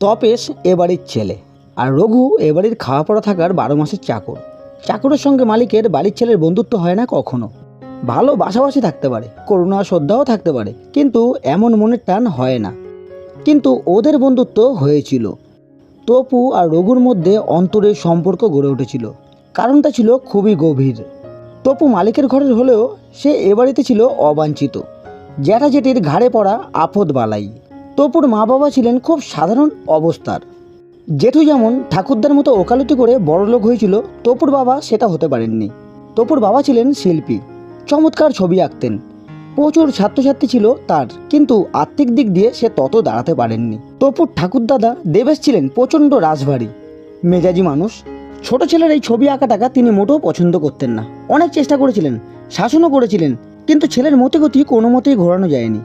তপেশ এ বাড়ির ছেলে আর রঘু এ বাড়ির খাওয়া পড়া থাকার বারো মাসের চাকর। চাকরের সঙ্গে মালিকের বাড়ির ছেলের বন্ধুত্ব হয় না কখনো। ভালো বাসাবাসি থাকতে পারে, করুণা শ্রদ্ধাও থাকতে পারে, কিন্তু এমন মনের টান হয় না। কিন্তু ওদের বন্ধুত্ব হয়েছিল। তপু আর রঘুর মধ্যে অন্তরের সম্পর্ক গড়ে উঠেছিল। কারণটা ছিল খুবই গভীর। তপু মালিকের ঘরের হলেও সে এ বাড়িতে ছিল অবাঞ্ছিত। জ্যাঠা জেঠির ঘাড়ে পড়া আপদ বালাই তপুর মা বাবা ছিলেন খুব সাধারণ অবস্থার। জেঠু যেমন ঠাকুরদার মতো ওকালতি করে বড়লোক হয়েছিল, তপুর বাবা সেটা হতে পারেননি। তপুর বাবা ছিলেন শিল্পী, চমৎকার ছবি আঁকতেন। প্রচুর ছাত্রছাত্রী ছিল তার, কিন্তু আর্থিক দিক দিয়ে সে তত দাঁড়াতে পারেননি। তপুর ঠাকুরদাদা দেবেশ ছিলেন প্রচণ্ড রাজভারী, মেজাজি মানুষ। ছোট ছেলের এই ছবি আঁকা টাকা তিনি মোটেও পছন্দ করতেন না। অনেক চেষ্টা করেছিলেন, শাসনও করেছিলেন, কিন্তু ছেলের মতিগতি কোনো মতেই ঘোরানো যায়নি।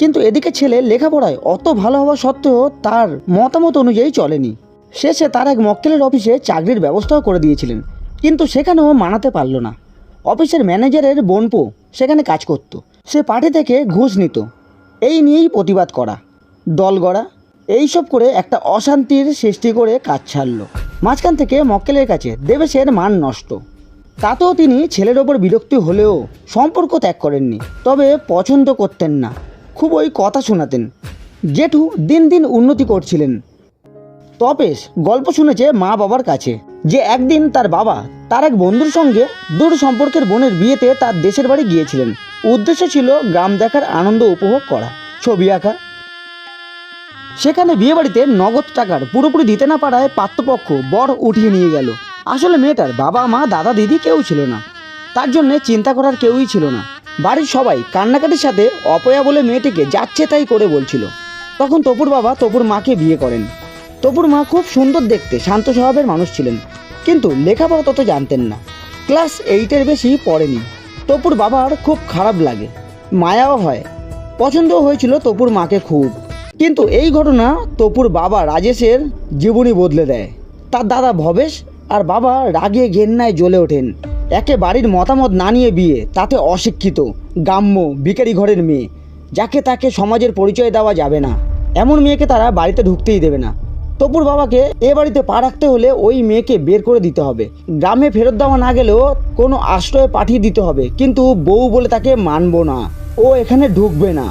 কিন্তু এদিকে ছেলে লেখাপড়ায় অত ভালো হওয়া সত্ত্বেও তার মতামত অনুযায়ী চলেনি। শেষে তার এক মক্কেলের অফিসে চাকরির ব্যবস্থাও করে দিয়েছিলেন, কিন্তু সেখানেও মানাতে পারল না। অফিসের ম্যানেজারের বোনপো সেখানে কাজ করত, সে পার্টি থেকে ঘুষ নিত। এই নিয়েই প্রতিবাদ করা, দল গড়া, এইসব করে একটা অশান্তির সৃষ্টি করে কাজ ছাড়লো। মাঝখান থেকে মক্কেলের কাছে দেবেশের মান নষ্ট। তাতেও তিনি ছেলের ওপর বিরক্তি হলেও সম্পর্ক ত্যাগ করেননি, তবে পছন্দ করতেন না। খুব ওই কথা শোনাতেন। জেঠু দিন দিন উন্নতি করছিলেন। তপেশ গল্প শুনেছে মা বাবার কাছে যে একদিন তার বাবা তার এক বন্ধুর সঙ্গে দূর সম্পর্কের বোনের বিয়েতে তার দেশের বাড়ি গিয়েছিলেন। উদ্দেশ্য ছিল গ্রাম দেখার আনন্দ উপভোগ করা, ছবি আঁকা। সেখানে বিয়েবাড়িতে নগদ টাকার পুরোপুরি দিতে না পারায় পাত্রপক্ষ বর উঠিয়ে নিয়ে গেল। আসলে মেয়েটার বাবা মা দাদা দিদি কেউ ছিল না। তার জন্যে চিন্তা করার কেউই ছিল না। বাড়ির সবাই কান্নাকাটির সাথে অপয়া বলে মেয়েটিকে যাচ্ছে তাই করে বলছিল। তখন তপুর বাবা তপুর মাকে বিয়ে করেন। তপুর মা খুব সুন্দর দেখতে, শান্ত স্বভাবের মানুষ ছিলেন, কিন্তু লেখাপড়া তত জানতেন না। ক্লাস এইটের বেশি পড়েনি। তপুর বাবার খুব খারাপ লাগে, মায়াও হয়। পছন্দও হয়েছিল তপুর মাকে খুব। কিন্তু এই ঘটনা তপুর বাবা রাজেশের জীবনী বদলে দেয়। তার দাদা ভবেশ আর বাবা রাগে ঘেন্নায় জ্বলে ওঠেন। একে বাড়ির মতামত না নিয়ে বিয়ে, তাতে অশিক্ষিত, গ্রাম্য, ভিখারি ঘরের মেয়ে। যাকে তাকে সমাজের পরিচয় দেওয়া যাবে না। এমন মেয়েকে তারা বাড়িতে ঢুকতেই দেবে না। তপুর বাবাকে এ বাড়িতে পা রাখতে হলে ওই মেয়েকে বের করে দিতে হবে। গ্রামে ফেরত দেওয়া না গেলেও কোনো আশ্রয়ে পাঠিয়ে দিতে হবে। কিন্তু বউ বলে তাকে মানবো না। ও এখানে ঢুকবে না।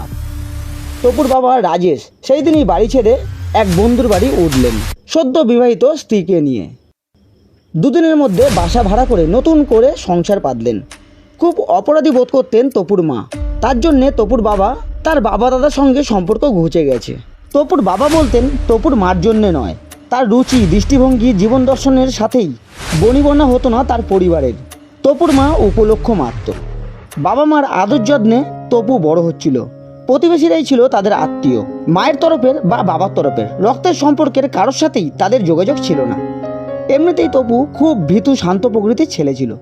তপুর বাবা রাজেশ, সেই দিনই বাড়ি ছেড়ে এক বন্ধুর বাড়ি উঠলেন। সদ্য বিবাহিত স্ত্রীকে নিয়ে। দুদিনের মধ্যে বাসা ভাড়া করে নতুন করে সংসার পাতলেন। খুব অপরাধী বোধ করতেন তপুর মা। তার জন্যে তপুর বাবা তার বাবা দাদার সঙ্গে সম্পর্ক ঘুচে গেছে। তপুর বাবা বলতেন, তপুর মার জন্যে নয়। তার রুচি, দৃষ্টিভঙ্গি, জীবন দর্শনের সাথেই বনিবনা হতো না তার পরিবারের। তপুর মা উপলক্ষ মাত্র। বাবা মার আদর যত্নে তপু বড় হচ্ছিল। প্রতিবেশীরাই ছিল তাদের আত্মীয়। মায়ের তরফের বা বাবার তরফের রক্তের সম্পর্কের কারোর সাথেই তাদের যোগাযোগ ছিল না। এমনিতেই তপু খুব ভীতু শান্ত প্রকৃতির ছেলে ছিল।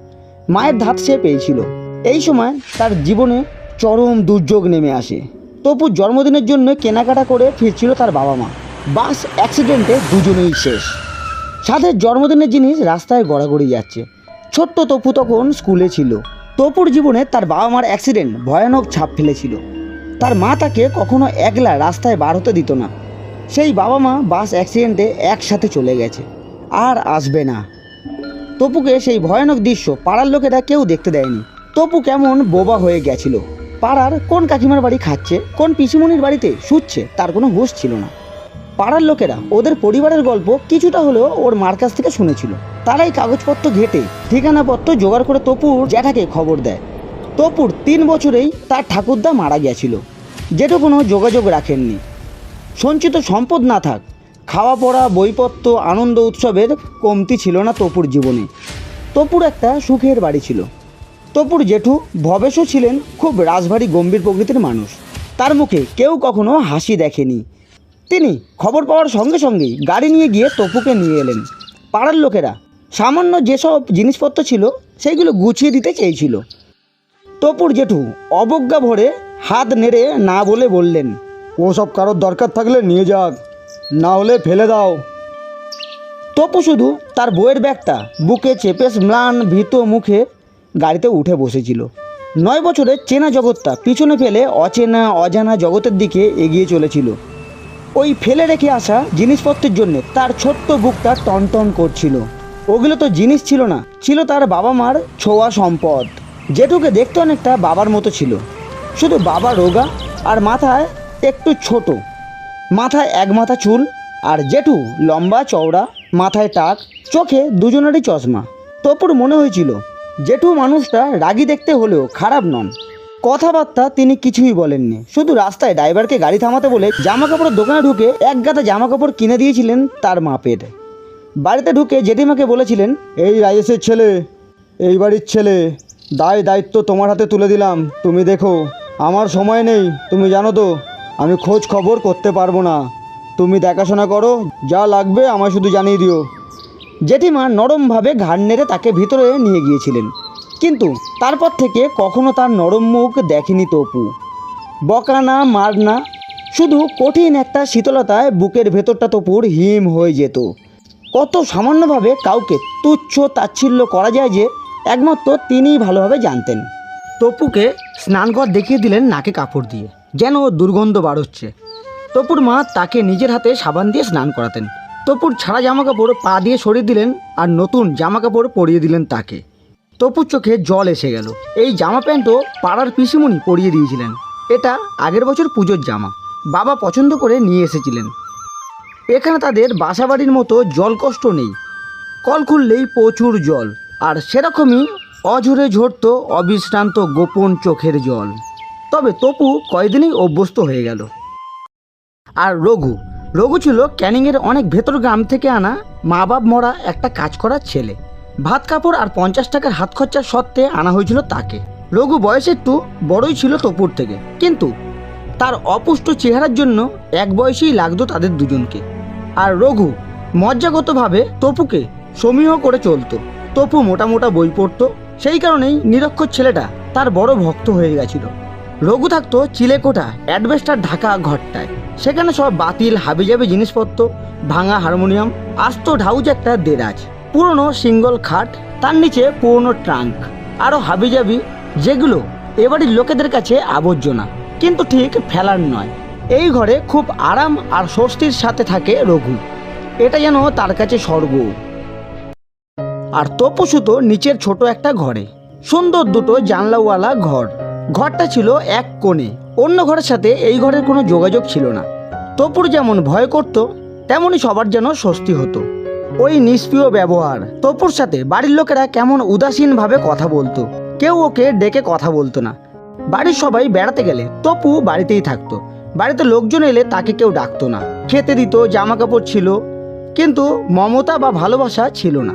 মায়ের ধাত সে পেয়েছিল। এই সময় তার জীবনে চরম দুর্যোগ নেমে আসে। তপুর জন্মদিনের জন্য কেনাকাটা করে ফিরছিল তার বাবা মা। বাস অ্যাক্সিডেন্টে দুজনেই শেষ। সাথে জন্মদিনের জিনিস রাস্তায় গড়াগড়ি যাচ্ছে। ছোট্ট তপু তখন স্কুলে ছিল। তপুর জীবনে তার বাবা মার অ্যাক্সিডেন্ট ভয়ানক ছাপ ফেলেছিল। তার মা তাকে কখনো একলা রাস্তায় বার হতে দিত না। সেই বাবা মা বাস অ্যাক্সিডেন্টে একসাথে চলে গেছে। আর আসবে না। তপুকে সেই ভয়ানক দৃশ্য পাড়ার লোকেরা কেউ দেখতে দেয়নি। তপু কেমন বোবা হয়ে গেছিল। পাড়ার কোন কাকিমার বাড়ি খাচ্ছে, কোন পিসিমণির বাড়িতে শুচ্ছে, তার কোনো হুঁশ ছিল না। পাড়ার লোকেরা ওদের পরিবারের গল্প কিছুটা হলেও ওর মার কাছ থেকে শুনেছিল। তারাই কাগজপত্র ঘেটে, ঠিকানাপত্র জোগাড় করে তপুর জ্যাঠাকে খবর দেয়। তপুর তিন বছরেই তার ঠাকুরদা মারা গেছিল যেটা যোগাযোগ রাখেননি। সঞ্চিত সম্পদ না থাক খাওয়া পড়া বইপত্র, আনন্দ উৎসবের কমতি ছিল না তপুর জীবনে। তপুর একটা সুখের বাড়ি ছিল। তপুর জেঠু ভবেশও ছিলেন খুব রাজভারী গম্ভীর প্রকৃতির মানুষ। তার মুখে কেউ কখনো হাসি দেখেনি। তিনি খবর পাওয়ার সঙ্গে সঙ্গেই গাড়ি নিয়ে গিয়ে তপুকে নিয়ে এলেন। পাড়ার লোকেরা সামান্য যেসব জিনিসপত্র ছিল সেইগুলো গুছিয়ে দিতে চেয়েছিল। তপুর জেঠু অবজ্ঞা ভরে হাত নেড়ে না বলে বললেন, ওসব কারোর দরকার থাকলে নিয়ে যাক। না হলে ফেলে দাও। তপু শুধু তার বইয়ের ব্যাগটা বুকে চেপে ম্লান, ভীত মুখে গাড়িতে উঠে বসেছিল। নয় বছরের চেনা জগৎটা পিছনে ফেলে অচেনা, অজানা জগতের দিকে এগিয়ে চলেছিল। ওই ফেলে রেখে আসা জিনিসপত্রের জন্য তার ছোট্ট বুকটা টনটন করছিল। ওগুলো তো জিনিস ছিল না, ছিল তার বাবা মার ছোঁয়া সম্পদ, যেটুকে দেখতে অনেকটা বাবার মতো ছিল। শুধু বাবা রোগা আর মাথায় একটু ছোট। মাথায় এক মাথা চুল আর জেঠু লম্বা চওড়া, মাথায় টাক, চোখে দুজনেরই চশমা। তপুর মনে হয়েছিল, জেঠু মানুষটা রাগি দেখতে হলেও খারাপ নন। কথাবার্তা তিনি কিছুই বলেননি। শুধু রাস্তায় ড্রাইভারকে গাড়ি থামাতে বলে জামা কাপড়ের দোকানে ঢুকে এক গাদা জামা কাপড় কিনে দিয়েছিলেন তার মাপের। বাড়িতে ঢুকে জেঠিমাকে বলেছিলেন, এই রাজেশের ছেলে, এই বাড়ির ছেলে, দায় দায়িত্ব তোমার হাতে তুলে দিলাম। তুমি দেখো, আমার সময় নেই, তুমি জানো তো? আমি খোঁজ খবর করতে পারব না। তুমি দেখাশোনা করো, যা লাগবে আমায় শুধু জানিয়ে দিও। জেঠিমা নরমভাবে ঘাড় নেড়ে তাকে ভিতরে নিয়ে গিয়েছিলেন। কিন্তু তারপর থেকে কখনো তার নরম মুখ দেখেনি তপু। বকা না মার না শুধু কঠিন একটা শীতলতায় বুকের ভেতরটা তপুর হিম হয়ে যেত। কত সামান্যভাবে কাউকে তুচ্ছ তাচ্ছিল্য করা যায় যে একমাত্র তিনিই ভালোভাবে জানতেন। তপুকে স্নানঘর দেখিয়ে দিলেন নাকে কাপড় দিয়ে। যেন দুর্গন্ধ বাড়চ্ছে তপুর মা তাকে নিজের হাতে সাবান দিয়ে স্নান করাতেন। তপুর ছাড়া জামা কাপড় পা দিয়ে সরিয়ে দিলেন আর নতুন জামা কাপড় পরিয়ে দিলেন তাকে। তপুর চোখে জল এসে গেল। এই জামা প্যান্টও পাড়ার পিসিমণি পরিয়ে দিয়েছিলেন। এটা আগের বছর পুজোর জামা। বাবা পছন্দ করে নিয়ে এসেছিলেন। এখানে তাদের বাসাবাড়ির মতো জল কষ্ট নেই। কল খুললেই প্রচুর জল। আর সেরকমই অঝরে ঝরত অবিশ্রান্ত গোপন চোখের জল। তবে তপু কয়দিনই অভ্যস্ত হয়ে গেল। আর রঘু রঘু ছিল ক্যানিংয়ের অনেক ভেতর গ্রাম থেকে আনা মা বাপ মরা একটা কাজ করার ছেলে। ভাত কাপড় আর পঞ্চাশ টাকার হাত খরচার সত্ত্বে আনা হয়েছিল তাকে। রঘু বয়স একটু বড়ই ছিল তপুর থেকে, কিন্তু তার অপুষ্ট চেহারার জন্য এক বয়সেই লাগতো তাদের দুজনকে। আর রঘু মজ্জাগতভাবে তপুকে সমীহ করে চলতো। তপু মোটা মোটা বই পড়তো, সেই কারণেই নিরক্ষর ছেলেটা তার বড় ভক্ত হয়ে গেছিল। রঘু থাকতো চিলেকোঠা অ্যাডভেস্টার ঢাকা ঘরটায়। সেখানে সব বাতিল, হাবিজাবি জিনিসপত্র, ভাঙা হারমোনিয়াম, আস্ত ঢাউজ একটা দেরাজ। পুরনো সিঙ্গল খাট, তার নিচে পুরনো ট্রাঙ্ক। আরও হাবিজাবি, যেগুলো এবাড়ির লোকেদের কাছে আবর্জনা, কিন্তু ঠিক ফেলার নয়। এই ঘরে খুব আরাম আর স্বস্তির সাথে থাকে রঘু। এটা যেন তার কাছে স্বর্গ। আর তপু সুতো নিচের ছোট একটা ঘরে। সুন্দর দুটো জানলাওয়ালা ঘর। ঘরটা ছিল এক কোণে। অন্য ঘরের সাথে এই ঘরের কোনো যোগাযোগ ছিল না। তপুর যেমন ভয় করত তেমনই সবার যেন স্বস্তি হতো। ওই নিষ্প্রিয় ব্যবহার, তপুর সাথে বাড়ির লোকেরা কেমন উদাসীনভাবে কথা বলতো। কেউ ওকে ডেকে কথা বলতো না। বাড়ির সবাই বেড়াতে গেলে তপু বাড়িতেই থাকতো। বাড়িতে লোকজন এলে তাকে কেউ ডাকতো না। খেতে দিত জামা কাপড় ছিল, কিন্তু মমতা বা ভালোবাসা ছিল না।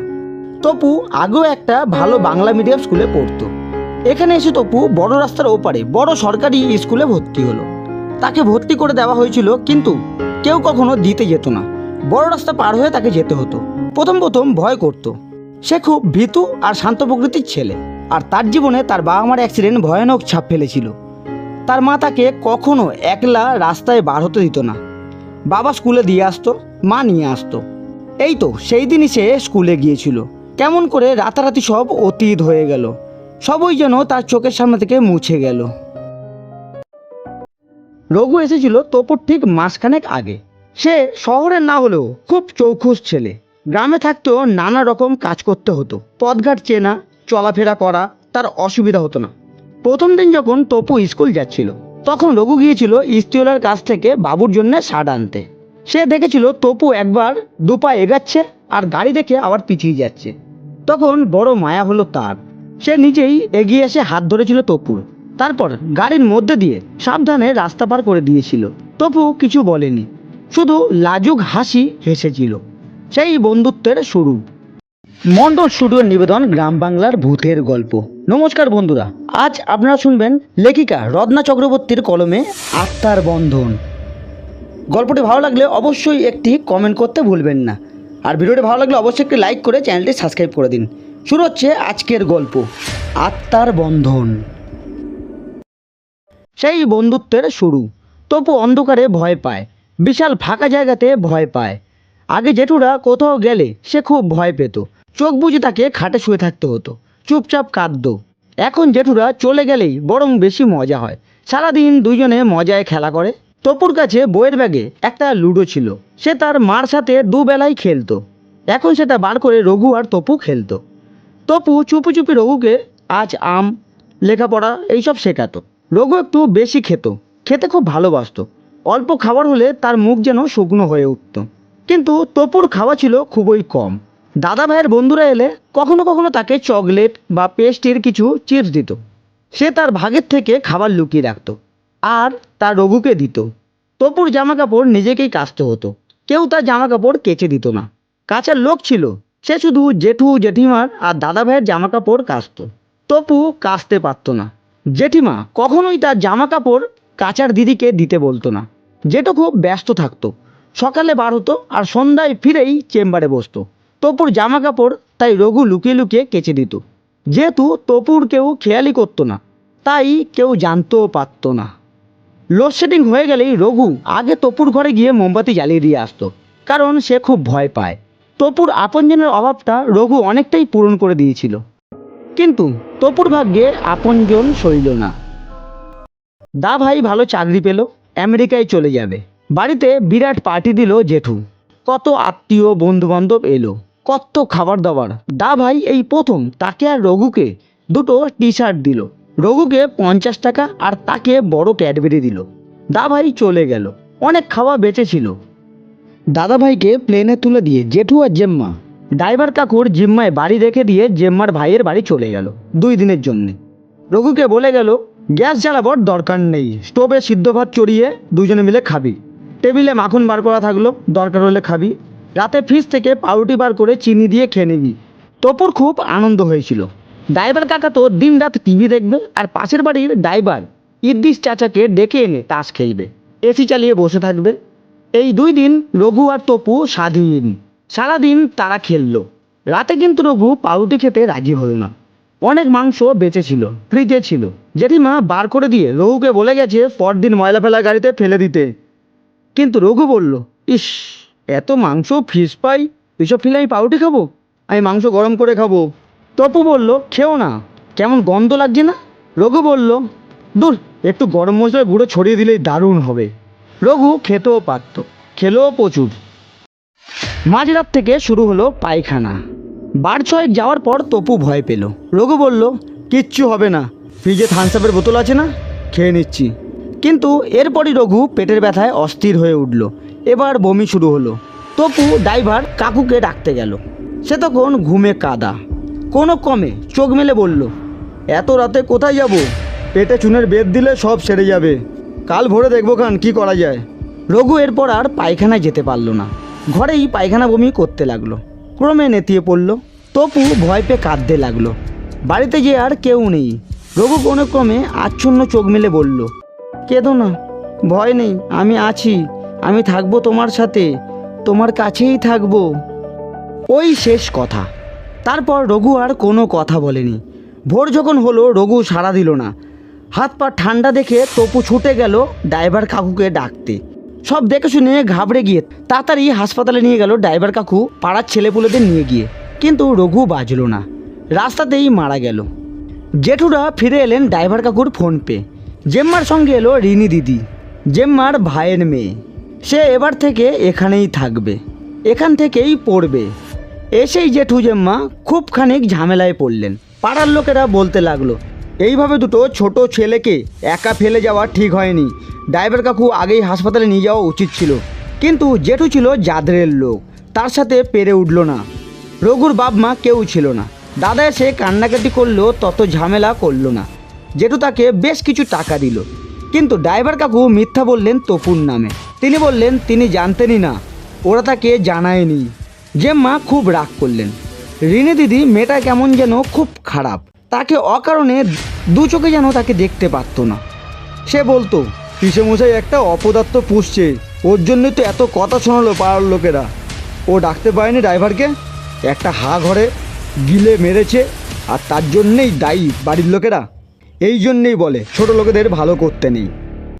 তপু আগেও একটা ভালো বাংলা মিডিয়াম স্কুলে পড়তো। এখানে এসে তপু বড় রাস্তার ওপারে বড় সরকারি স্কুলে ভর্তি হলো। তাকে ভর্তি করে দেওয়া হয়েছিল, কিন্তু কেউ কখনো দিতে যেত না। বড় রাস্তা পার হয়ে তাকে যেতে হতো। প্রথম প্রথম ভয় করত। সে খুব ভীতু আর শান্ত প্রকৃতির ছেলে। আর তার জীবনে তার বাবা মার অ্যাক্সিডেন্ট ভয়ানক ছাপ ফেলেছিল। তার মা তাকে কখনো একলা রাস্তায় বার হতে দিত না। বাবা স্কুলে দিয়ে আসতো, মা নিয়ে আসতো। এই তো, সেই দিনই সে স্কুলে গিয়েছিল। কেমন করে রাতারাতি সব অতীত হয়ে গেল। সবই যেন তার চোখের সামনে থেকে মুছে গেল। রঘু এসেছিল তপুর ঠিক মাসখানেক আগে। সে শহরের না হলেও খুব চৌখুস ছেলে। গ্রামে থাকতেও নানা রকম কাজ করতে হতো। পথঘাট চেনা, চলাফেরা করা, তার অসুবিধা হতো না। প্রথম দিন যখন তপু স্কুল যাচ্ছিল, তখন রঘু গিয়েছিল ইস্তিওলার কাছ থেকে বাবুর জন্য শার্ট আনতে। সে দেখেছিল তপু একবার দুপা এগাচ্ছে আর গাড়ি দেখে আবার পিছিয়ে যাচ্ছে। তখন বড় মায়া হলো তার। সে নিজেই এগিয়ে এসে হাত ধরেছিল তপুর। তারপর গাড়ির মধ্যে দিয়ে সাবধানে রাস্তা পার করে দিয়েছিল। তপু কিছু বলেনি, শুধু লাজুক হাসি হেসেছিল। সেই বন্ধুত্বের শুরু। মন্ডল স্টুডিওর নিবেদন, গ্রাম বাংলার ভূতের গল্প। নমস্কার বন্ধুরা, আজ আপনারা শুনবেন লেখিকা রত্না চক্রবর্তীর কলমে আত্মার বন্ধন। গল্পটি ভালো লাগলে অবশ্যই একটি কমেন্ট করতে ভুলবেন না। আর ভিডিওটি ভালো লাগলে অবশ্যই একটি লাইক করে চ্যানেলটি সাবস্ক্রাইব করে দিন। শুরু হচ্ছে আজকের গল্প, আত্মার বন্ধন। সেই বন্ধুত্বের শুরু। তপু অন্ধকারে ভয় পায়, বিশাল ফাঁকা জায়গাতে ভয় পায়। আগে জেঠুরা কোথাও গেলে সে খুব ভয় পেত। চোখ বুজে তাকে খাটে শুয়ে থাকতে হতো, চুপচাপ কাঁদতো। এখন জেঠুরা চলে গেলেই বরং বেশি মজা হয়। সারাদিন দুজনে মজায় খেলা করে। তপুর কাছে বইয়ের ব্যাগে একটা লুডো ছিল। সে তার মার সাথে দুবেলাই খেলতো। এখন সেটা বার করে রঘু আর তপু খেলতো। তপু চুপি চুপি রঘুকে, আজ আম, লেখাপড়া, এইসব শেখাতো। রঘু একটু বেশি খেত, খেতে খুব ভালোবাসতো। অল্প খাবার হলে তার মুখ যেন শুকনো হয়ে উঠত। কিন্তু তপুর খাওয়া ছিল খুবই কম। দাদা ভাইয়ের বন্ধুরা এলে কখনো কখনো তাকে চকলেট বা পেস্টির কিছু চিপস দিত। সে তার ভাগের থেকে খাবার লুকিয়ে রাখত আর তার রঘুকে দিত। তপুর জামা কাপড় নিজেকেই কাচতে হতো। কেউ তার জামা কাপড় কেচে দিত না। কাচার লোক ছিল সে শুধু জেঠু, জেঠিমার আর দাদা ভাইয়ের জামা কাপড় কাচত। তপু কাচতে পারতো না। জেঠিমা কখনোই তার জামা কাপড় কাচার দিদিকে দিতে বলতো না। জেঠু খুব ব্যস্ত থাকতো। সকালে বার হতো আর সন্ধ্যায় ফিরেই চেম্বারে বসতো। তপুর জামা কাপড় তাই রঘু লুকিয়ে লুকিয়ে কেচে দিত। যেহেতু তপুর কেউ খেয়ালই করতো না, তাই কেউ জানতেও পারতো না। লোডশেডিং হয়ে গেলেই রঘু আগে তপুর ঘরে গিয়ে মোমবাতি জ্বালিয়ে দিয়ে আসতো, কারণ সে খুব ভয় পায়। তপুর আপনজনের অভাবটা রঘু অনেকটাই পূরণ করে দিয়েছিল। কিন্তু তপুর ভাগ্যে আপনজন সইল না। দা ভাই ভালো চাকরি পেল, আমেরিকায় চলে যাবে। বাড়িতে বিরাট পার্টি দিল জেঠু। কত আত্মীয় বন্ধু বান্ধব এলো, কত খাবার দাবার দা ভাই এই প্রথম তাকে আর রঘুকে দুটো টি শার্ট দিল। রঘুকে পঞ্চাশ টাকা আর তাকে বড় ক্যাডবেরি দিল। দা ভাই চলে গেল। অনেক খাওয়া বেঁচেছিল দাদা ভাইকে প্লেনে তুলে দিয়ে জেঠু আর জেম্মা। ড্রাইভার কাকুর জিম্মায় বাড়ি রেখে দিয়ে জেম্মার ভাইয়ের বাড়ি চলে গেল দুই দিনের জন্যে। রঘুকে বলে গেল, গ্যাস জ্বালাবার দরকার নেই, স্টোভে সিদ্ধ ভাত চড়িয়ে দুজনে মিলে খাবি। টেবিলে মাখন বার করা থাকল, দরকার হলে খাবি। রাতে ফ্রিজ থেকে পাউরুটি বার করে চিনি দিয়ে খেয়ে নিবি। তপুর খুব আনন্দ হয়েছিল। ড্রাইভার কাকা তো দিন রাত টিভি দেখবে আর পাশের বাড়ির ড্রাইভার ইদ্দিস চাচাকে ডেকে এনে তাস খেলবে। এসি চালিয়ে বসে থাকবে। এই দুই দিন রঘু আর তপু স্বাধীন। সারাদিন তারা খেললো। রাতে কিন্তু রঘু পাউরুটি খেতে রাজি হল না। অনেক মাংস বেঁচে ছিল, ফ্রিজে ছিল। জেঠিমা বার করে দিয়ে রঘুকে বলে গেছে পরদিন ময়লা ফেলা গাড়িতে ফেলে দিতে। কিন্তু রঘু বলল, ইস, এত মাংস ফ্রিজ পাই, এসব ফেলে আমি পাউরুটি খাব? আমি মাংস গরম করে খাব। তপু বলল, খেও না, কেমন গন্ধ লাগছে না? রঘু বলল, দূর, একটু গরম মশলার গুঁড়ো ছড়িয়ে দিলেই দারুণ হবে। রঘু খেতেও পারত, খেলেও প্রচুর। মাঝরাত থেকে শুরু হলো পায়খানা। বার ছয়েক যাওয়ার পর তপু ভয় পেল। রঘু বলল, কিচ্ছু হবে না, ফ্রিজে থামসাপের বোতল আছে না? খেয়ে নিচ্ছি। কিন্তু এরপরই রঘু পেটের ব্যথায় অস্থির হয়ে উঠল। এবার বমি শুরু হলো। তপু ড্রাইভার কাকুকে ডাকতে গেল। সে তখন ঘুমে কাদা। কোনো কমে চোখ মেলে বলল, এত রাতে কোথায় যাব? পেটে চুনের বেদ দিলে সব সেরে যাবে। কাল ভোরে দেখব খান কি করা যায়। রঘু এরপর আর পায়খানায় যেতে পারল না। ঘরেই পায়খানা বমি করতে লাগল। ক্রমে নেতিয়ে পড়ল। তপু ভয় পেয়ে কাঁদতে লাগল। বাড়িতে যে আর কেউ নেই। রঘু কোনো ক্রমে আচ্ছন্ন চোখ মেলে বলল, কেঁদো না, ভয় নেই, আমি আছি। আমি থাকব তোমার সাথে। তোমার কাছেই থাকব। ওই শেষ কথা। তারপর রঘু আর কোনো কথা বলেনি। ভোর যখন হলো, রঘু সাড়া দিল না। হাত পা ঠান্ডা দেখে তপু ছুটে গেল ড্রাইভার কাকুকে ডাকতে। সব দেখে শুনে ঘাবড়ে গিয়ে তাড়াতাড়ি হাসপাতালে নিয়ে গেল ড্রাইভার কাকু পাড়ার ছেলেপুলেদের নিয়ে গিয়ে। কিন্তু রঘু বাজলো না। রাস্তাতেই মারা গেল। জেঠুরা ফিরে এলেন ড্রাইভার কাকুর ফোন পে। জেম্মার সঙ্গে এলো রিনি দিদি। জেম্মার ভাইয়ের মেয়ে। সে এবার থেকে এখানেই থাকবে। এখান থেকেই পড়বে। এসেই জেঠু জেম্মা খুব খানিক ঝামেলায় পড়লেন। পাড়ার লোকেরা বলতে লাগল এইভাবে দুটো ছোট ছেলেকে একা ফেলে যাওয়া ঠিক হয়নি। ড্রাইভার কাকু আগেই হাসপাতালে নিয়ে যাওয়া উচিত ছিল। কিন্তু জেঠু ছিল জাদরের লোক। তার সাথে পেরে উঠল না। রঘুর বাপ মা কেউ ছিল না। দাদা এসে কান্নাকাটি করলেও তত ঝামেলা করল না। জেঠু তাকে বেশ কিছু টাকা দিল। কিন্তু ড্রাইভার কাকু মিথ্যা বললেন তপুর নামে। তিনি বললেন, তিনি জানতেনই না। ওরা তাকে জানায়নি। জেম্মা খুব রাগ করলেন। রিনে দিদি, মেয়েটা কেমন যেন খুব খারাপ। তাকে অকারণে দু চোখে যেন তাকে দেখতে পারতো না। সে বলতো মশাই একটা অপদার্থ পুষছে। ওর জন্যই তো এত কথা শোনালো পাড়ার লোকেরা। ও ডাকতে পারেনি ড্রাইভারকে? একটা হা ঘরে গিলে মেরেছে, আর তার জন্যেই দায়ী বাড়ির লোকেরা। এই জন্যেই বলে, ছোট লোকেদের ভালো করতে নেই।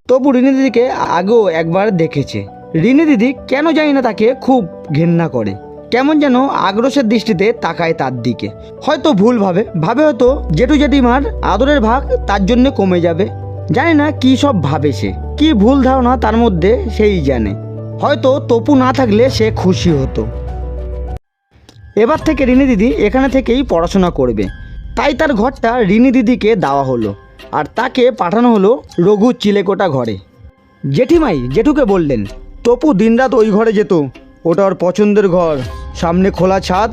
তবু রিনি দিদিকে আগেও একবার দেখেছে। রিনি দিদি কেন জানি না তাকে খুব ঘেন্না করে। কেমন যেন আগ্রসের দৃষ্টিতে তাকায় তার দিকে। হয়তো ভুল ভাবে ভাবে হয়তো জেঠু জেঠিমার আদরের ভাগ তার জন্য কমে যাবে। জানি না কী সব ভাবে সে, কি ভুল ধারণা তার মধ্যে সেই জানে। হয়তো তপু না থাকলে সে খুশি হতো। এবার থেকে রিনি দিদি এখানে থেকেই পড়াশোনা করবে। তাই তার ঘরটা রিনি দিদিকে দেওয়া হলো। আর তাকে পাঠানো হলো রঘু চিলেকোটা ঘরে। জেঠিমাই, জেঠুকে বললেন, তপু দিনরাত ওই ঘরে যেত। ওটা ওর পছন্দের ঘর। সামনে খোলা ছাদ,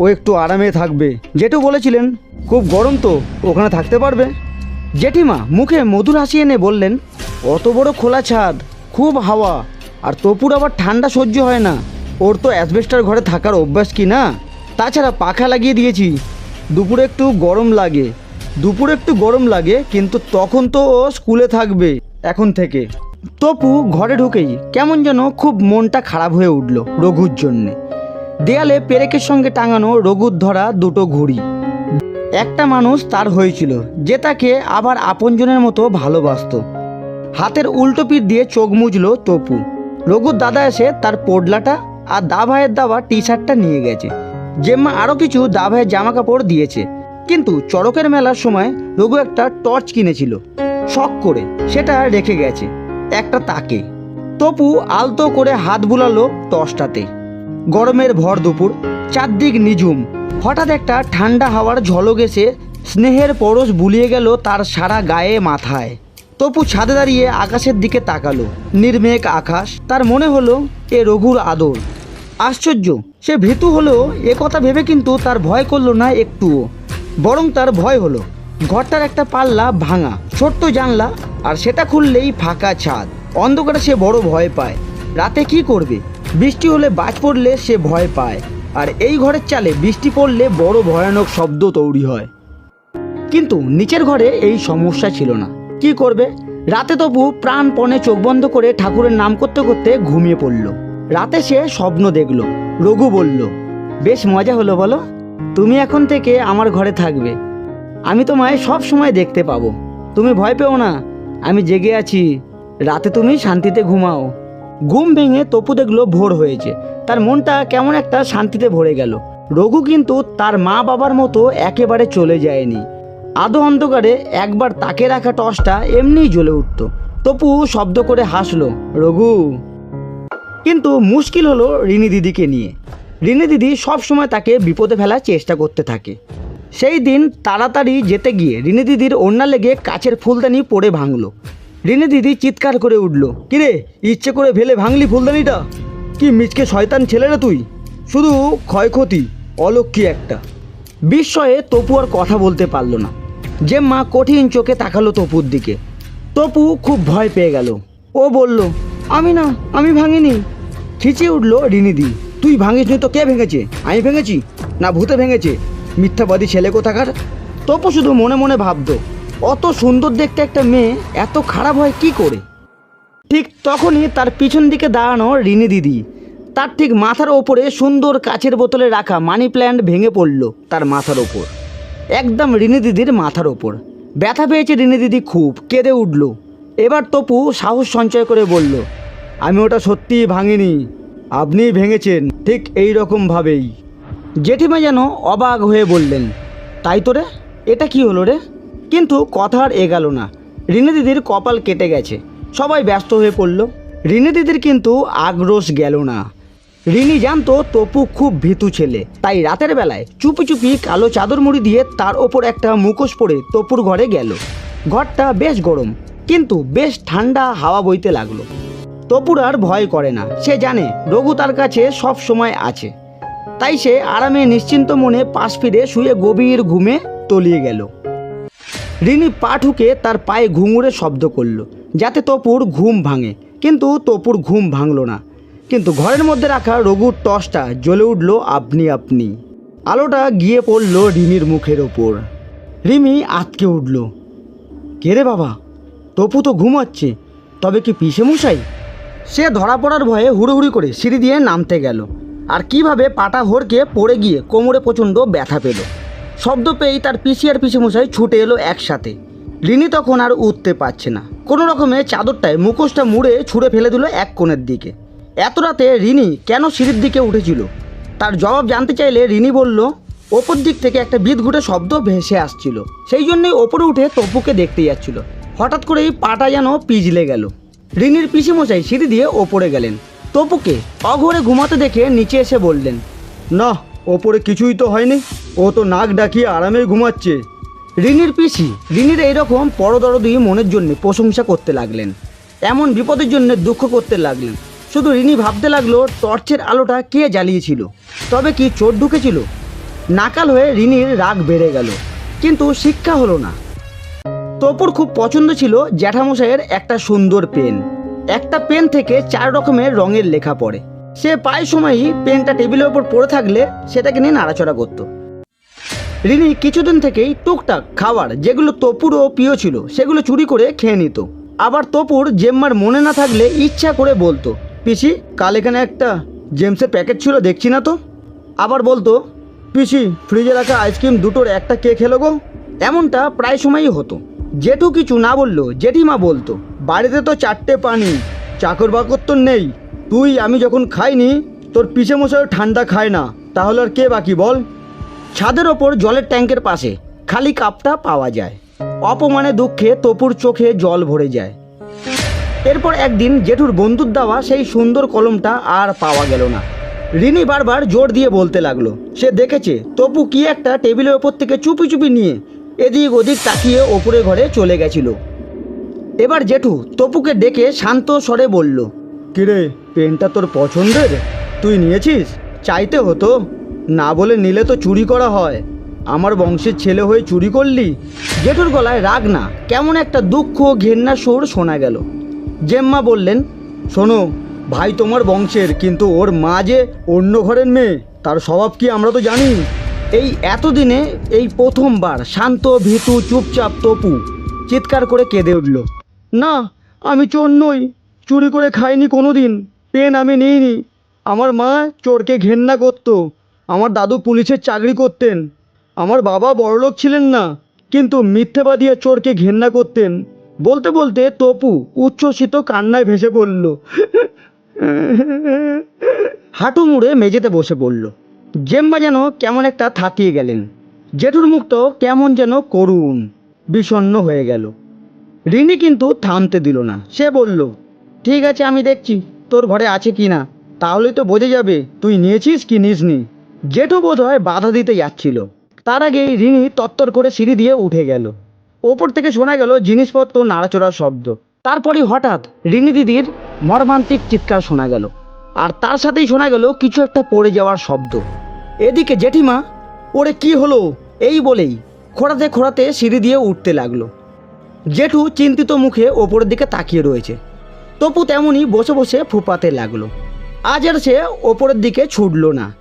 ও একটু আরামে থাকবে। জেঠু বলেছিলেন, খুব গরম তো, ওখানে থাকতে পারবে? জেঠিমা মুখে মধুর হাসি এনে বললেন, অত বড় খোলা ছাদ, খুব হাওয়া, আর তপুর আবার ঠান্ডা সহ্য হয় না। ওর তো অ্যাসবেস্টার ঘরে থাকার অভ্যাস কি না? তাছাড়া পাখা লাগিয়ে দিয়েছি। দুপুরে একটু গরম লাগে। দুপুরে একটু গরম লাগে, কিন্তু তখন তো ও স্কুলে থাকবে, এখন থেকে। তপু ঘরে ঢুকেই কেমন যেন খুব মনটা খারাপ হয়ে উঠল রঘুর জন্যে। দেয়ালে পেরেকের সঙ্গে টাঙানো রঘুর ধরা দুটো ঘুড়ি। একটা মানুষ তার হয়েছিল, যে তাকে আবার আপনজনের মতো ভালোবাসতো। হাতের উল্টো পিঠ দিয়ে চোখ মুজলো তপু। রঘুর দাদা এসে তার পোডলাটা আর দা ভাইয়ের দাবা টি শার্টটা নিয়ে গেছে। জেম্মা আরও কিছু দা ভাইয়ের জামা কাপড় দিয়েছে। কিন্তু চড়কের মেলার সময় রঘু একটা টর্চ কিনেছিল, শখ করে। সেটা রেখে গেছে, একটা তাকে। তপু আলতো করে হাত বুলালো টর্চটাতে। গরমের ভর দুপুর, চারদিক নিঝুম। হঠাৎ একটা ঠান্ডা হাওয়ার ঝলক এসে স্নেহের পরশ বুলিয়ে গেল তার সারা গায়ে মাথায়। তপু ছাদে দাঁড়িয়ে আকাশের দিকে তাকালো। নির্মেঘ আকাশ, তার মনে হলো এ রঘুর আদর আশ্চর্য, সে ভীতু হলেও এ কথা ভেবে কিন্তু তার ভয় করল না একটুও। বরং তার ভয় হলো, ঘরটার একটা পাল্লা ভাঙা, ছোট্ট জানলা, আর সেটা খুললেই ফাঁকা ছাদ। অন্ধকারে সে বড় ভয় পায়। রাতে কি করবে? বৃষ্টি হলে বাজ পড়লে সে ভয় পায়। আর এই ঘরের চালে বৃষ্টি পড়লে বড় ভয়ানক শব্দ তৈরি হয়। কিন্তু নিচের ঘরে এই সমস্যা ছিল না। কি করবে? রাতে তবু প্রাণপণে চোখ বন্ধ করে ঠাকুরের নাম করতে করতে ঘুমিয়ে পড়ল। রাতে সে স্বপ্ন দেখল। রঘু বলল, বেশ মজা হলো বলো। তুমি এখন থেকে আমার ঘরে থাকবে। আমি তোমায় সব সময় দেখতে পাবো। তুমি ভয় পেও না। আমি জেগে আছি। রাতে তুমি শান্তিতে ঘুমাও। ঘুম ভেঙে তপু দেখল ভোর হয়েছে। তার মনটা কেমন একটা শান্তিতে ভরে গেল। রঘু কিন্তু তার মা বাবার মতো একেবারে চলে যায়নি। আদো অন্ধকারে একবার তাকে রাখা টসটা এমনিই জ্বলে উঠত। তপু শব্দ করে হাসলো, রঘু। কিন্তু মুশকিল হলো রিনি দিদিকে নিয়ে। রিনি দিদি সবসময় তাকে বিপদে ফেলার চেষ্টা করতে থাকে। সেই দিন তাড়াতাড়ি যেতে গিয়ে রিনি দিদির ওড়না লেগে কাছের ফুলদানি পড়ে ভাঙলো। রিনি দিদি চিৎকার করে উঠল। কিরে, ইচ্ছে করে ফেলে ভাঙলি ফুলদানিটা? কি মিচকে শয়তান ছেলে রে তুই? শুধু ক্ষয়ক্ষতি অলক্ষী একটা। বিস্ময়ে তপু আর কথা বলতে পারল না। যে মা কঠিন চোখে তাকালো তপুর দিকে। তপু খুব ভয় পেয়ে গেল। ও বলল, আমি না, আমি ভাঙিনি। খিচিয়ে উঠল রিনিদি তুই ভাঙিস তো কে ভেঙেছে? আমি ভেঙেছি? না ভূতে ভেঙেছে? মিথ্যাবাদী ছেলে কোথাকার? তপু শুধু মনে মনে ভাবতো অত সুন্দর দেখতে একটা মেয়ে, এত খারাপ হয় কি করে? ঠিক তখনই তার পিছন দিকে দাঁড়ানো রিনি দিদি। তার ঠিক মাথার ওপরে সুন্দর কাচের বোতলে রাখা মানি প্ল্যান্ট ভেঙে পড়ল তার মাথার ওপর। একদম রিনি দিদির মাথার ওপর। ব্যথা পেয়েছে রিনি দিদি খুব, কেঁদে উঠল। এবার তপু সাহস সঞ্চয় করে বলল, আমি ওটা সত্যিই ভাঙিনি। আপনিই ভেঙেছেন, ঠিক এই রকমভাবেই জেঠিমা যেন অবাক হয়ে বললেন, তাই তো রে? এটা কি হলো রে? কিন্তু কথা আর এগালো না। রিনি দিদির কপাল কেটে গেছে। সবাই ব্যস্ত হয়ে পড়ল। রিনি দিদির কিন্তু আগ্রোশ গেল না। রিনি জানতো তপু খুব ভীতু ছেলে। তাই রাতের বেলায় চুপি চুপি কালো চাদর মুড়ি দিয়ে তার ওপর একটা মুখোশ পরে তপুর ঘরে গেল। ঘরটা বেশ গরম, কিন্তু বেশ ঠান্ডা হাওয়া বইতে লাগল। তপুর আর ভয় করে না। সে জানে রঘু তার কাছে সব সময় আছে। তাই সে আরামে নিশ্চিন্ত মনে পাশ ফিরে শুয়ে গভীর ঘুমে তলিয়ে গেল। রিনি পা ঠুকে তার পায়ে ঘুঙুরে শব্দ করল, যাতে তপুর ঘুম ভাঙে। কিন্তু তপুর ঘুম ভাঙল না। কিন্তু ঘরের মধ্যে রাখা রঘুর টসটা জ্বলে উঠল আপনি আপনি। আলোটা গিয়ে পড়ল রিমির মুখের ওপর। রিমি আতকে উঠল। কে রে বাবা? তপু তো ঘুমাচ্ছে। তবে কি পিসে মশাই সে ধরা পড়ার ভয়ে হুড়োহুড়ি করে সিঁড়ি দিয়ে নামতে গেল। আর কীভাবে পাটা হড়কে পড়ে গিয়ে কোমরে প্রচণ্ড ব্যথা পেল। শব্দ পেয়েই তার পিসি আর পিসে মশাই ছুটে এলো একসাথে। রিনি তখন আর উঠতে পারছে না। কোনো রকমে চাদরটায় মুখোশটা মুড়ে ছুঁড়ে ফেলে দিল এক কোণের দিকে। এত রাতে রিনি কেন সিঁড়ির দিকে উঠেছিল? তার জবাব জানতে চাইলে রিনি বলল, ওপর দিক থেকে একটা বিদঘুটে শব্দ ভেসে আসছিল। সেই জন্যই ওপরে উঠে তপুকে দেখতে যাচ্ছিল। হঠাৎ করেই পাটা যেন পিজলে গেল। রিনির পিসিমশাই সিঁড়ি দিয়ে ওপরে গেলেন। তপুকে অঘরে ঘুমাতে দেখে নিচে এসে বললেন না ওপরে কিছুই তো হয়নি। ও তো নাক ডাকিয়ে আরামে ঘুমাচ্ছে। রিনির পিসি, রিনির এইরকম পরদরদি মনের জন্য প্রশংসা করতে লাগলেন। এমন বিপদের জন্য দুঃখ করতে লাগলেন। শুধু রিনি ভাবতে লাগল, টর্চের আলোটা কে জ্বালিয়েছিল? তবে কি চোর ঢুকেছিল? নাকাল হয়ে রিনির রাগ বেড়ে গেল। কিন্তু শিক্ষা হলো না। তপুর খুব পছন্দ ছিল জ্যাঠামশাইয়ের একটা সুন্দর পেন। একটা পেন থেকে চার রকমের রঙের লেখা পড়ে। সে প্রায় সময়ই পেনটা টেবিলের ওপর পড়ে থাকলে সেটাকে নিয়ে নাড়াচড়া করতো। রিনি কিছুদিন থেকেই টুকটাক খাবার, যেগুলো তপুরও প্রিয় ছিল, সেগুলো চুরি করে খেয়ে নিত। আবার তপুর জেম্মার মনে না থাকলে ইচ্ছা করে বলতো, পিসি, কাল এখানে একটা জেমসের প্যাকেট ছিল, দেখছি না তো? আবার বলতো, পিসি, ফ্রিজে রাখা আইসক্রিম দুটোর একটা কে খেলো গো? এমনটা প্রায় সময়ই হতো। জেঠু কিছু না বলল জেঠিমা বলতো, বাড়িতে তো চারটে পানি চাকর বাকর তো নেই তুই, আমি যখন খাইনি, তোর পিছে মশাই ঠান্ডা খায় না। তাহলে আর কে বাকি বল? ছাদের ওপর জলের ট্যাঙ্কের পাশে খালি কাপটা পাওয়া যায়। অপমানে দুঃখে তপুর চোখে জল ভরে যায়। এরপর একদিন জেঠুর বন্ধুর দেওয়া সেই সুন্দর কলমটা আর পাওয়া গেল না। রিনি বারবার জোর দিয়ে বলতে লাগল, সে দেখেছে, তপু কি একটা টেবিলের ওপর থেকে চুপি চুপি নিয়ে এদিক ওদিক তাকিয়ে ওপরে ঘরে চলে গেছিল। এবার জেঠু তপুকে ডেকে শান্ত স্বরে বলল, কিরে পেনটা তোর পছন্দের? তুই নিয়েছিস? চাইতে হতো। না বলে নিলে তো চুরি করা হয়। আমার বংশের ছেলে হয়ে চুরি করলি? জেঠুর গলায় রাগ না। কেমন একটা দুঃখ ঘেন্না সুর শোনা গেল। জেম্মা বললেন, শোনো, ভাই তোমার বংশের, কিন্তু ওর মা যে অন্য ঘরের মেয়ে, তার স্বভাব কি আমরা তো জানি? এই এতদিনে এই প্রথমবার শান্ত, ভীতু, চুপচাপ তপু চিৎকার করে কেঁদে উঠল, না, আমি চোর নই। চুরি করে খাইনি কোনো দিন পেন আমি নিইনি। আমার মা চোরকে ঘেন্না করতো। আমার দাদু পুলিশের চাকরি করতেন। আমার বাবা বড়লোক ছিলেন না, কিন্তু মিথ্যে বাদিয়ে চোরকে ঘেন্না করতেন। বলতে বলতে তপু উচ্ছ্বসিত কান্নায় ভেসে পড়ল। হাঁটু মুড়ে মেঝেতে বসে পড়ল। জেম্বা যেন কেমন একটা থাকিয়ে গেলেন। জেঠুর মুখটা কেমন যেন করুণ, বিষণ্ণ হয়ে গেল। রিনি কিন্তু থামতে দিল না। সে বলল, ঠিক আছে, আমি দেখছি। তোর ঘরে আছে কি না, তাহলে তো বোঝা যাবে তুই নিয়েছিস কি নিসনি। জেঠু বোধ হয় বাধা দিতে যাচ্ছিল। তার আগেই রিনি তত্তর করে সিঁড়ি দিয়ে উঠে গেল। ওপর থেকে শোনা গেল জিনিসপত্র নাড়াচড়ার শব্দ। তারপরই হঠাৎ রিনি দিদির মর্মান্তিক চিৎকার শোনা গেল। আর তার সাথেই শোনা গেল কিছু একটা পড়ে যাওয়ার শব্দ। এদিকে জেঠিমা, ওরে কি হলো? এই বলেই খোঁড়াতে খোঁড়াতে সিঁড়ি দিয়ে উঠতে লাগল। জেঠু চিন্তিত মুখে ওপরের দিকে তাকিয়ে রয়েছে। তপু তেমনই বসে বসে ফুপাতে লাগল। আজ আর সে ওপরের দিকে ছুটলো না।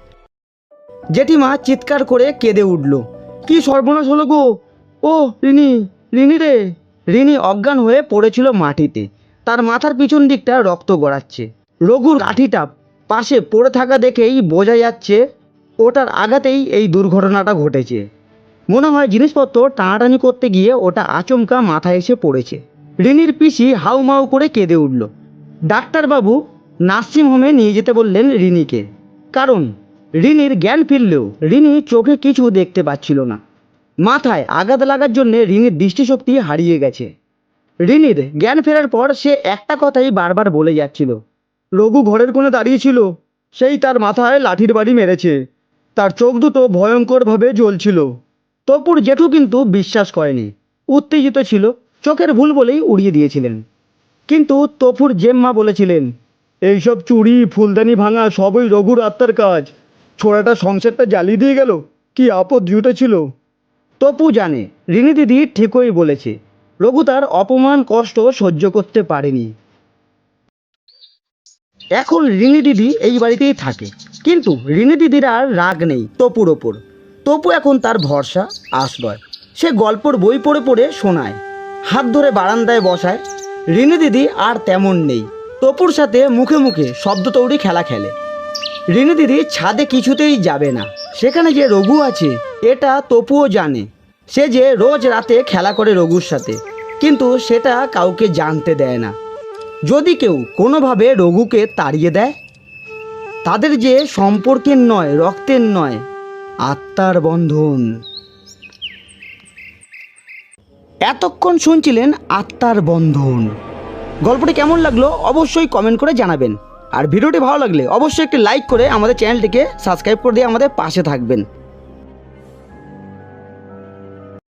জেঠিমা চিৎকার করে কেঁদে উঠল। কি সর্বনাশ হলো গো? ও, রিনি রিনি রে। রিনি অজ্ঞান হয়ে পড়েছিল মাটিতে। তার মাথার পিছন দিকটা রক্ত গড়াচ্ছে। রঘুর লাঠিটা পাশে পড়ে থাকা দেখেই বোঝা যাচ্ছে ওটার আঘাতেই এই দুর্ঘটনাটা ঘটেছে। মনে হয় জিনিসপত্র টানাটানি করতে গিয়ে ওটা আচমকা মাথায় এসে পড়েছে। রিনির পিসি হাউমাউ করে কেঁদে উঠল। ডাক্তারবাবু নার্সিংহোমে নিয়ে যেতে বললেন রিনিকে। কারণ রিনির জ্ঞান ফিরলেও রিনি চোখে কিছু দেখতে পাচ্ছিল না। মাথায় আঘাত লাগার জন্যে রিনির দৃষ্টিশক্তি হারিয়ে গেছে। রিনির জ্ঞান ফেরার পর সে একটা কথাই বারবার বলে যাচ্ছিল। রঘু ঘরের কোণে দাঁড়িয়েছিল সেই তার মাথায় লাঠির বাড়ি মেরেছে। তার চোখ দুটো ভয়ঙ্করভাবে জ্বলছিল। তপুর জেঠু কিন্তু বিশ্বাস করেনি, উত্তেজিত ছিল চোখের ভুল বলেই উড়িয়ে দিয়েছিলেন। কিন্তু তপুর জেম্মা বলেছিলেন, এইসব চুরি, ফুলদানি ভাঙা সবই রঘুর আত্মার কাজ। ছোড়াটা সংসারটা জ্বালিয়ে দিয়ে গেল, কি আপদ জুটেছিল তপু জানে রিনি দিদি ঠিকই বলেছে, রঘু তার অপমান, কষ্ট সহ্য করতে পারেনি। এখন রিনি দিদি এই বাড়িতেই থাকে, কিন্তু রিনি দিদির আর রাগ নেই তপুর ওপর। তপু এখন তার ভরসা, আশ্রয়। সে গল্পর বই পড়ে পড়ে শোনায়। হাত ধরে বারান্দায় বসায়। রিনি দিদি আর তেমন নেই। তপুর সাথে মুখে মুখে শব্দ তৈরি খেলা খেলে। রিনি দিদি ছাদে কিছুতেই যাবে না। সেখানে যে রঘু আছে, এটা তপুও জানে। সে যে রোজ রাতে খেলা করে রঘুর সাথে। কিন্তু সেটা কাউকে জানতে দেয় না। যদি কেউ কোনোভাবে রঘুকে তাড়িয়ে দেয়, তাদের যে সম্পর্কের নয়, রক্তের নয়, আত্মার বন্ধন। এতক্ষণ শুনছিলেন আত্মার বন্ধন। গল্পটি কেমন লাগল অবশ্যই কমেন্ট করে জানাবেন। আর ভিডিওটি ভালো লাগলে অবশ্যই একটি লাইক করে আমাদের চ্যানেলটিকে সাবস্ক্রাইব করে দিয়ে আমাদের পাশে থাকবেন।